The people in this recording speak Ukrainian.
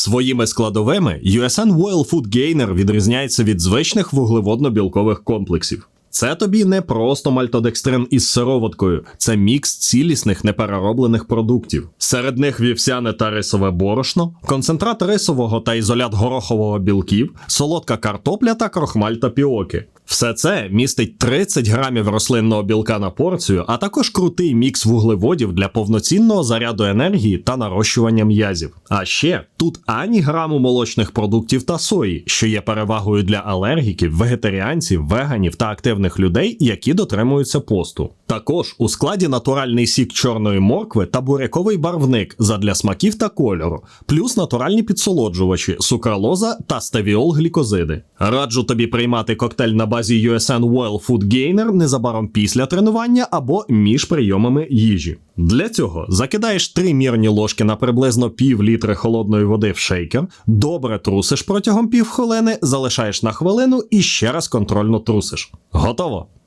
Своїми складовими USN Well Food Gainer відрізняється від звичних вуглеводно-білкових комплексів. Це тобі не просто мальтодекстрин із сироваткою, це мікс цілісних неперероблених продуктів. Серед них вівсяне та рисове борошно, концентрат рисового та ізолят горохового білків, солодка картопля та крохмаль тапіоки. Все це містить 30 грамів рослинного білка на порцію, а також крутий мікс вуглеводів для повноцінного заряду енергії та нарощування м'язів. А ще тут ані граму молочних продуктів та сої, що є перевагою для алергіків, вегетаріанців, веганів та активних людей, які дотримуються посту. Також у складі натуральний сік чорної моркви та буряковий барвник задля смаків та кольору, плюс натуральні підсолоджувачі, сукралоза та ставіол глікозиди. Раджу тобі приймати коктейль на базі USN Well Food Gainer незабаром після тренування або між прийомами їжі. Для цього закидаєш три мірні ложки на приблизно пів літри холодної води в шейкер, добре трусиш протягом півхвилини, залишаєш на хвилину і ще раз контрольно трусиш. Готово!